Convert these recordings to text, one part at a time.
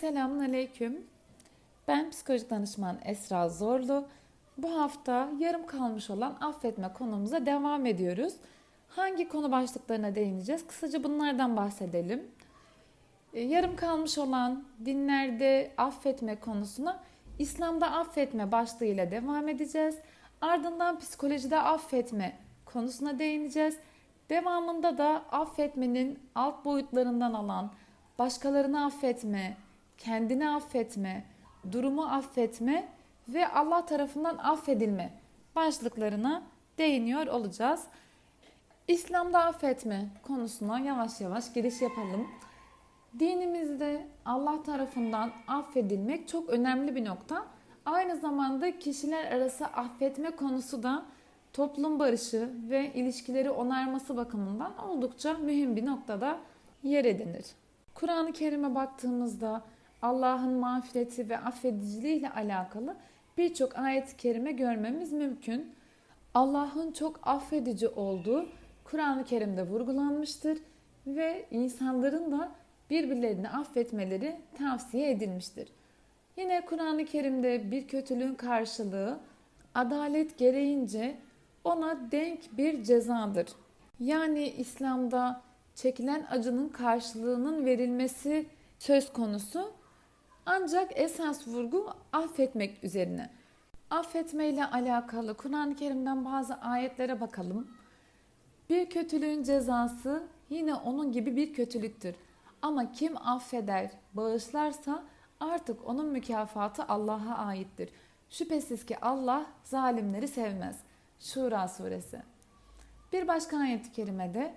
Selamun Aleyküm. Ben psikolojik danışman Esra Zorlu. Bu hafta yarım kalmış olan affetme konumuza devam ediyoruz. Hangi konu başlıklarına değineceğiz? Kısaca bunlardan bahsedelim. E, Yarım kalmış olan dinlerde affetme konusuna İslam'da affetme başlığıyla devam edeceğiz. Ardından psikolojide affetme konusuna değineceğiz. Devamında da affetmenin alt boyutlarından alan başkalarını affetme, kendini affetme, durumu affetme ve Allah tarafından affedilme başlıklarına değiniyor olacağız. İslam'da affetme konusuna yavaş yavaş giriş yapalım. Dinimizde Allah tarafından affedilmek çok önemli bir nokta. Aynı zamanda kişiler arası affetme konusu da toplum barışı ve ilişkileri onarması bakımından oldukça mühim bir noktada yer edinir. Kur'an-ı Kerim'e baktığımızda Allah'ın mağfireti ve affediciliği ile alakalı birçok ayet-i kerime görmemiz mümkün. Allah'ın çok affedici olduğu Kur'an-ı Kerim'de vurgulanmıştır ve insanların da birbirlerini affetmeleri tavsiye edilmiştir. Yine Kur'an-ı Kerim'de bir kötülüğün karşılığı adalet gereğince ona denk bir cezadır. Yani İslam'da çekilen acının karşılığının verilmesi söz konusu. Ancak esas vurgu affetmek üzerine. Affetme ile alakalı Kur'an-ı Kerim'den bazı ayetlere bakalım. Bir kötülüğün cezası yine onun gibi bir kötülüktür. Ama kim affeder, bağışlarsa artık onun mükafatı Allah'a aittir. Şüphesiz ki Allah zalimleri sevmez. Şura suresi. Bir başka ayet-i kerimede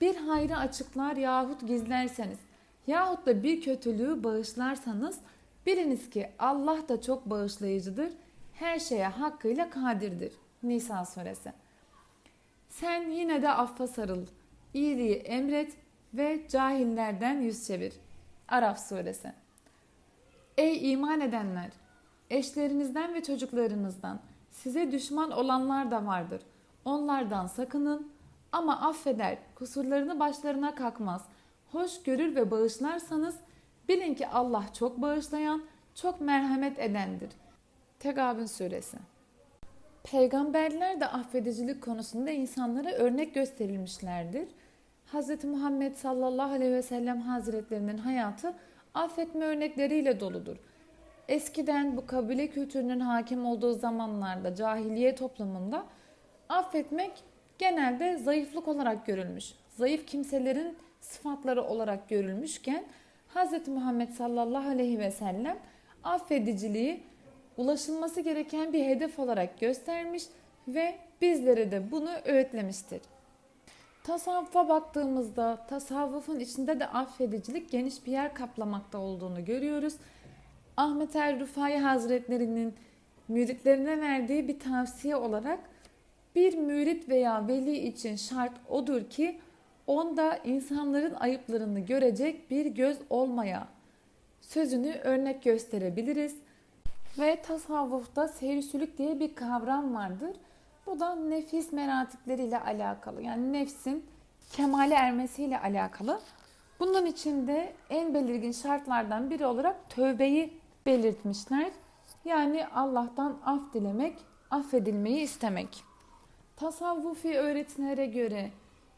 bir hayrı açıklar yahut gizlerseniz yahut da bir kötülüğü bağışlarsanız biliniz ki Allah da çok bağışlayıcıdır. Her şeye hakkıyla kadirdir. Nisa suresi. Sen yine de affa sarıl, iyiliği emret ve cahillerden yüz çevir. Araf suresi. Ey iman edenler! Eşlerinizden ve çocuklarınızdan size düşman olanlar da vardır. Onlardan sakının ama affeder, kusurlarını başlarına kalkmaz. Hoş görür ve bağışlarsanız bilin ki Allah çok bağışlayan, çok merhamet edendir. Tegabün suresi. Peygamberler de affedicilik konusunda insanlara örnek gösterilmişlerdir. Hz. Muhammed sallallahu aleyhi ve sellem hazretlerinin hayatı affetme örnekleriyle doludur. Eskiden bu kabile kültürünün hakim olduğu zamanlarda cahiliye toplumunda affetmek genelde zayıflık olarak görülmüş. Zayıf kimselerin sıfatları olarak görülmüşken Hz. Muhammed sallallahu aleyhi ve sellem affediciliği ulaşılması gereken bir hedef olarak göstermiş ve bizlere de bunu öğütlemiştir. Tasavvufa baktığımızda tasavvufun içinde de affedicilik geniş bir yer kaplamakta olduğunu görüyoruz. Ahmet er Rufai Hazretlerinin müritlerine verdiği bir tavsiye olarak bir mürit veya veli için şart odur ki onda insanların ayıplarını görecek bir göz olmaya sözünü örnek gösterebiliriz. Ve tasavvufta seyrisülük diye bir kavram vardır. Bu da nefis meratipleriyle alakalı. Yani nefsin kemale ermesiyle alakalı. Bunun içinde en belirgin şartlardan biri olarak tövbeyi belirtmişler. Yani Allah'tan af dilemek, affedilmeyi istemek. Tasavvufi öğretilere göre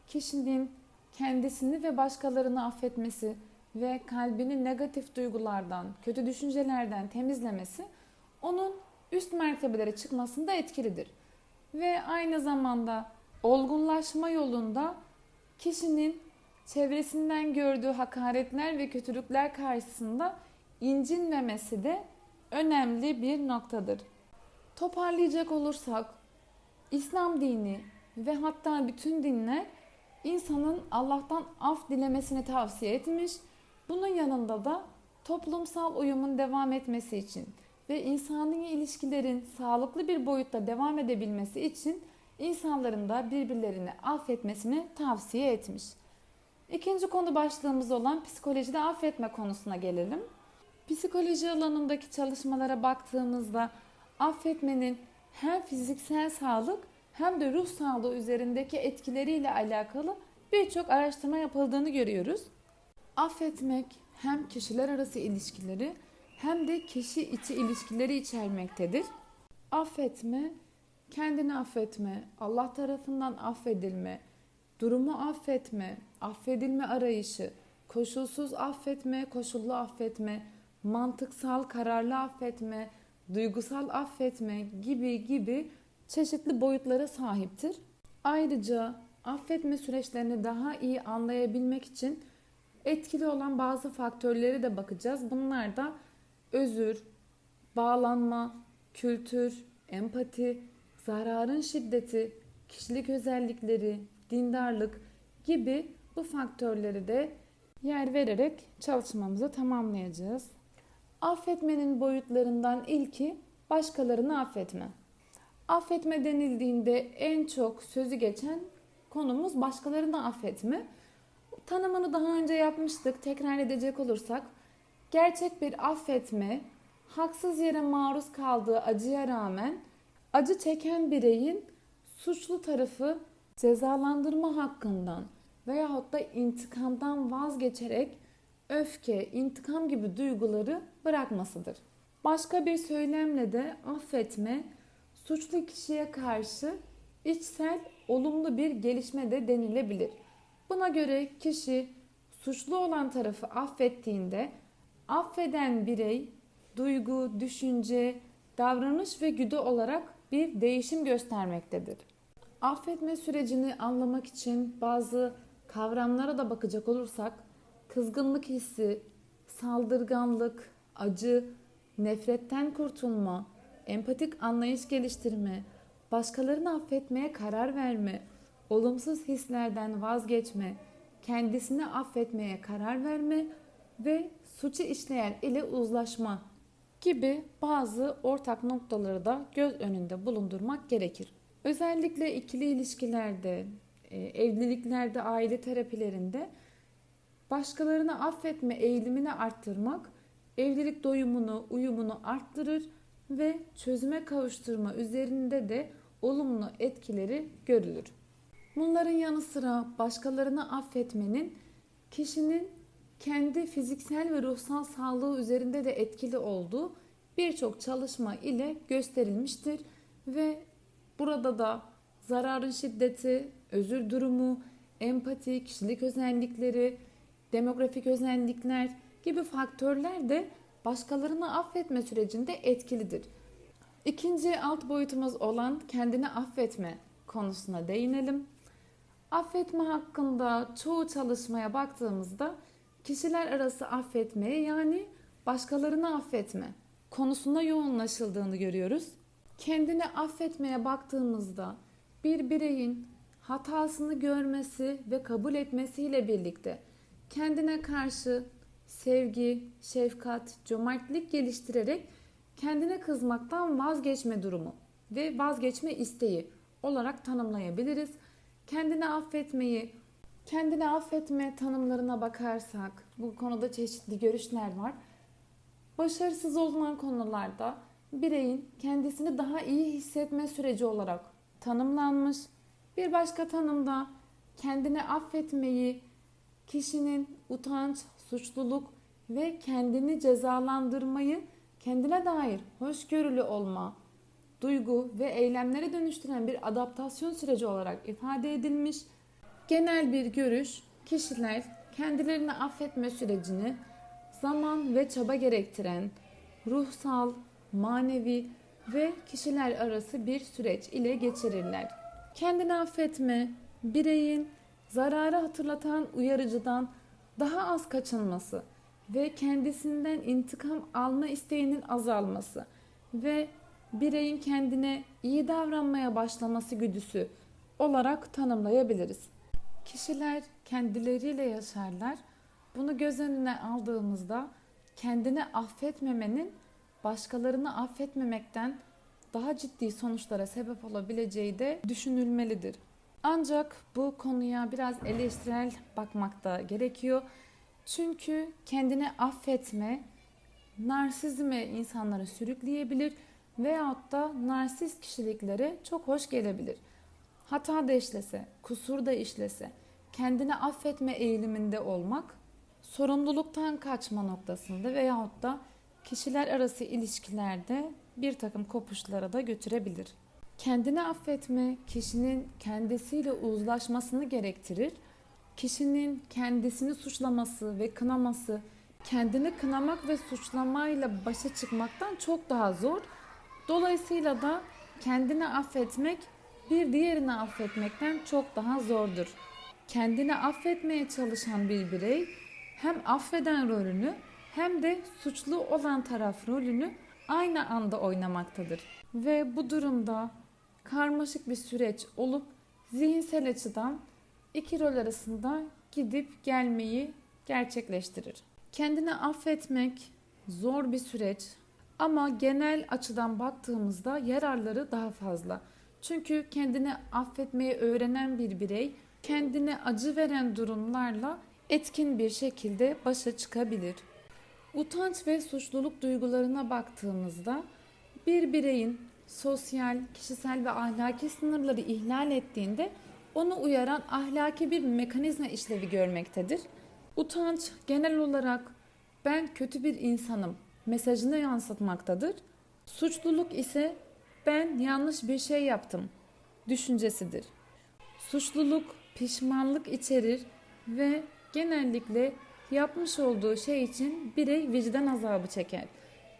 kişinin kendisini ve başkalarını affetmesi ve kalbini negatif duygulardan, kötü düşüncelerden temizlemesi onun üst mertebelere çıkmasında etkilidir. Ve aynı zamanda olgunlaşma yolunda kişinin çevresinden gördüğü hakaretler ve kötülükler karşısında incinmemesi de önemli bir noktadır. Toparlayacak olursak İslam dini ve hatta bütün dinler insanın Allah'tan af dilemesini tavsiye etmiş. Bunun yanında da toplumsal uyumun devam etmesi için ve insani ilişkilerin sağlıklı bir boyutta devam edebilmesi için insanların da birbirlerini affetmesini tavsiye etmiş. İkinci konu başlığımız olan psikolojide affetme konusuna gelelim. Psikoloji alanındaki çalışmalara baktığımızda affetmenin hem fiziksel sağlık hem de ruh sağlığı üzerindeki etkileriyle alakalı birçok araştırma yapıldığını görüyoruz. Affetmek hem kişiler arası ilişkileri hem de kişi içi ilişkileri içermektedir. Affetme, kendini affetme, Allah tarafından affedilme, durumu affetme, affedilme arayışı, koşulsuz affetme, koşullu affetme, mantıksal kararlı affetme, duygusal affetme gibi gibi çeşitli boyutlara sahiptir. Ayrıca affetme süreçlerini daha iyi anlayabilmek için etkili olan bazı faktörleri de bakacağız. Bunlar da özür, bağlanma, kültür, empati, zararın şiddeti, kişilik özellikleri, dindarlık gibi bu faktörleri de yer vererek çalışmamızı tamamlayacağız. Affetmenin boyutlarından ilki başkalarını affetme. Affetme denildiğinde en çok sözü geçen konumuz başkalarını affetme. Tanımını daha önce yapmıştık. Tekrar edecek olursak gerçek bir affetme haksız yere maruz kaldığı acıya rağmen acı çeken bireyin suçlu tarafı cezalandırma hakkından veyahut da intikamdan vazgeçerek öfke, intikam gibi duyguları bırakmasıdır. Başka bir söylemle de affetme suçlu kişiye karşı içsel olumlu bir gelişme de denilebilir. Buna göre kişi suçlu olan tarafı affettiğinde affeden birey duygu, düşünce, davranış ve güdü olarak bir değişim göstermektedir. Affetme sürecini anlamak için bazı kavramlara da bakacak olursak kızgınlık hissi, saldırganlık, acı, nefretten kurtulma, empatik anlayış geliştirme, başkalarını affetmeye karar verme, olumsuz hislerden vazgeçme, kendisini affetmeye karar verme ve suçu işleyen ile uzlaşma gibi bazı ortak noktaları da göz önünde bulundurmak gerekir. Özellikle ikili ilişkilerde, e, evliliklerde, aile terapilerinde başkalarını affetme eğilimini arttırmak evlilik doyumunu, uyumunu arttırır ve çözüme kavuşturma üzerinde de olumlu etkileri görülür. Bunların yanı sıra başkalarını affetmenin kişinin kendi fiziksel ve ruhsal sağlığı üzerinde de etkili olduğu birçok çalışma ile gösterilmiştir ve burada da zararın şiddeti, özür durumu, empati, kişilik özellikleri, demografik özellikler gibi faktörler de başkalarını affetme sürecinde etkilidir. İkinci alt boyutumuz olan kendini affetme konusuna değinelim. Affetme hakkında çoğu çalışmaya baktığımızda kişiler arası affetmeye yani başkalarını affetme konusunda yoğunlaşıldığını görüyoruz. Kendini affetmeye baktığımızda bir bireyin hatasını görmesi ve kabul etmesiyle birlikte kendine karşı sevgi, şefkat, cömertlik geliştirerek kendine kızmaktan vazgeçme durumu ve vazgeçme isteği olarak tanımlayabiliriz. Kendini affetmeyi, kendini affetme tanımlarına bakarsak bu konuda çeşitli görüşler var. Başarısız olunan konularda bireyin kendisini daha iyi hissetme süreci olarak tanımlanmış. Bir başka tanımda kendini affetmeyi kişinin utanç, suçluluk ve kendini cezalandırmayı kendine dair hoşgörülü olma, duygu ve eylemlere dönüştüren bir adaptasyon süreci olarak ifade edilmiş. Genel bir görüş, kişiler kendilerini affetme sürecini zaman ve çaba gerektiren ruhsal, manevi ve kişiler arası bir süreç ile geçirirler. Kendini affetme, bireyin zararı hatırlatan uyarıcıdan daha az kaçınması ve kendisinden intikam alma isteğinin azalması ve bireyin kendine iyi davranmaya başlaması güdüsü olarak tanımlayabiliriz. Kişiler kendileriyle yaşarlar. Bunu göz önüne aldığımızda kendini affetmemenin başkalarını affetmemekten daha ciddi sonuçlara sebep olabileceği de düşünülmelidir. Ancak bu konuya biraz eleştirel bakmak da gerekiyor. Çünkü kendini affetme narsizme insanları sürükleyebilir veyahut da narsist kişiliklere çok hoş gelebilir. Hata da işlese, kusur da işlese, kendini affetme eğiliminde olmak sorumluluktan kaçma noktasında veyahut da kişiler arası ilişkilerde bir takım kopuşlara da götürebilir. Kendini affetme kişinin kendisiyle uzlaşmasını gerektirir. Kişinin kendisini suçlaması ve kınaması kendini kınamak ve suçlamayla başa çıkmaktan çok daha zor. Dolayısıyla da kendini affetmek bir diğerini affetmekten çok daha zordur. Kendini affetmeye çalışan bir birey hem affeden rolünü hem de suçlu olan taraf rolünü aynı anda oynamaktadır. Ve bu durumda karmaşık bir süreç olup zihinsel açıdan iki rol arasında gidip gelmeyi gerçekleştirir. Kendini affetmek zor bir süreç ama genel açıdan baktığımızda yararları daha fazla. Çünkü kendini affetmeyi öğrenen bir birey kendine acı veren durumlarla etkin bir şekilde başa çıkabilir. Utanç ve suçluluk duygularına baktığımızda bir bireyin sosyal, kişisel ve ahlaki sınırları ihlal ettiğinde onu uyaran ahlaki bir mekanizma işlevi görmektedir. Utanç genel olarak ben kötü bir insanım mesajını yansıtmaktadır. Suçluluk ise ben yanlış bir şey yaptım düşüncesidir. Suçluluk pişmanlık içerir ve genellikle yapmış olduğu şey için birey vicdan azabı çeker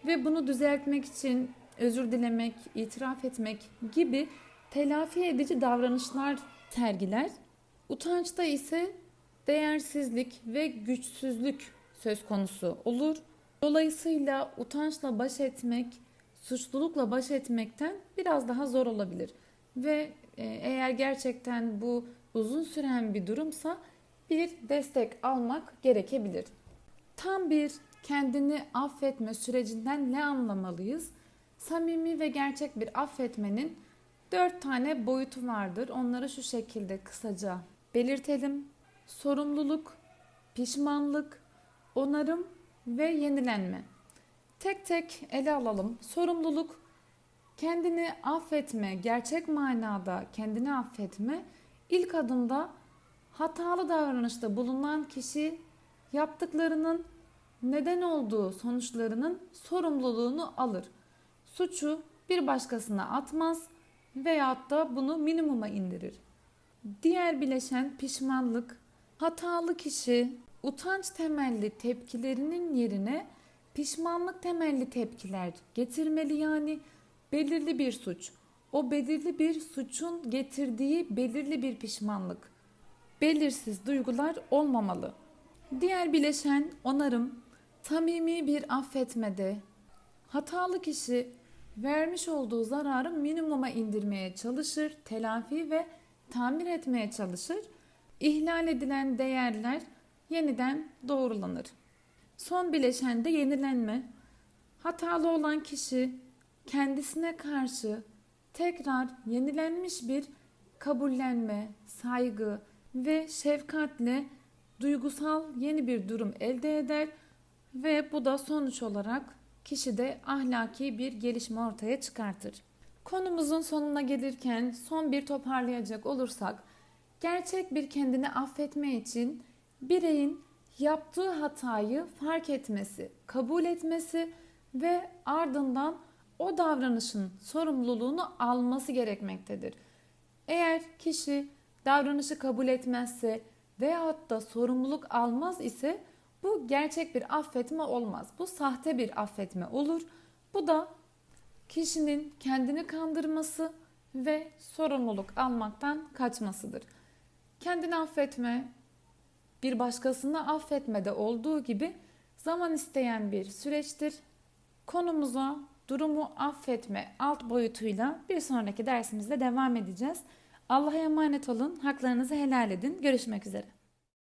ve bunu düzeltmek için özür dilemek, itiraf etmek gibi telafi edici davranışlar sergiler. Utançta ise değersizlik ve güçsüzlük söz konusu olur. Dolayısıyla utançla baş etmek, suçlulukla baş etmekten biraz daha zor olabilir. Ve e, eğer gerçekten bu uzun süren bir durumsa bir destek almak gerekebilir. Tam bir kendini affetme sürecinden ne anlamalıyız? Samimi ve gerçek bir affetmenin dört tane boyutu vardır. Onları şu şekilde kısaca belirtelim. Sorumluluk, pişmanlık, onarım ve yenilenme. Tek tek ele alalım. Sorumluluk, kendini affetme, gerçek manada kendini affetme ilk adımda hatalı davranışta bulunan kişi yaptıklarının neden olduğu sonuçlarının sorumluluğunu alır. Suçu bir başkasına atmaz veyahut da bunu minimuma indirir. Diğer bileşen pişmanlık, hatalı kişi utanç temelli tepkilerinin yerine pişmanlık temelli tepkiler getirmeli yani belirli bir suç. O belirli bir suçun getirdiği belirli bir pişmanlık. Belirsiz duygular olmamalı. Diğer bileşen onarım, samimi bir affetmede hatalı kişi vermiş olduğu zararı minimuma indirmeye çalışır, telafi ve tamir etmeye çalışır. İhlal edilen değerler yeniden doğrulanır. Son bileşen de yenilenme. Hatalı olan kişi kendisine karşı tekrar yenilenmiş bir kabullenme, saygı ve şefkatle duygusal yeni bir durum elde eder ve bu da sonuç olarak kişide ahlaki bir gelişme ortaya çıkartır. Konumuzun sonuna gelirken son bir toparlayacak olursak gerçek bir kendini affetme için bireyin yaptığı hatayı fark etmesi, kabul etmesi ve ardından o davranışın sorumluluğunu alması gerekmektedir. Eğer kişi davranışı kabul etmezse veyahut da sorumluluk almaz ise bu gerçek bir affetme olmaz. Bu sahte bir affetme olur. Bu da kişinin kendini kandırması ve sorumluluk almaktan kaçmasıdır. Kendini affetme bir başkasını affetmede olduğu gibi zaman isteyen bir süreçtir. Konumuza durumu affetme alt boyutuyla bir sonraki dersimizde devam edeceğiz. Allah'a emanet olun. Haklarınızı helal edin. Görüşmek üzere.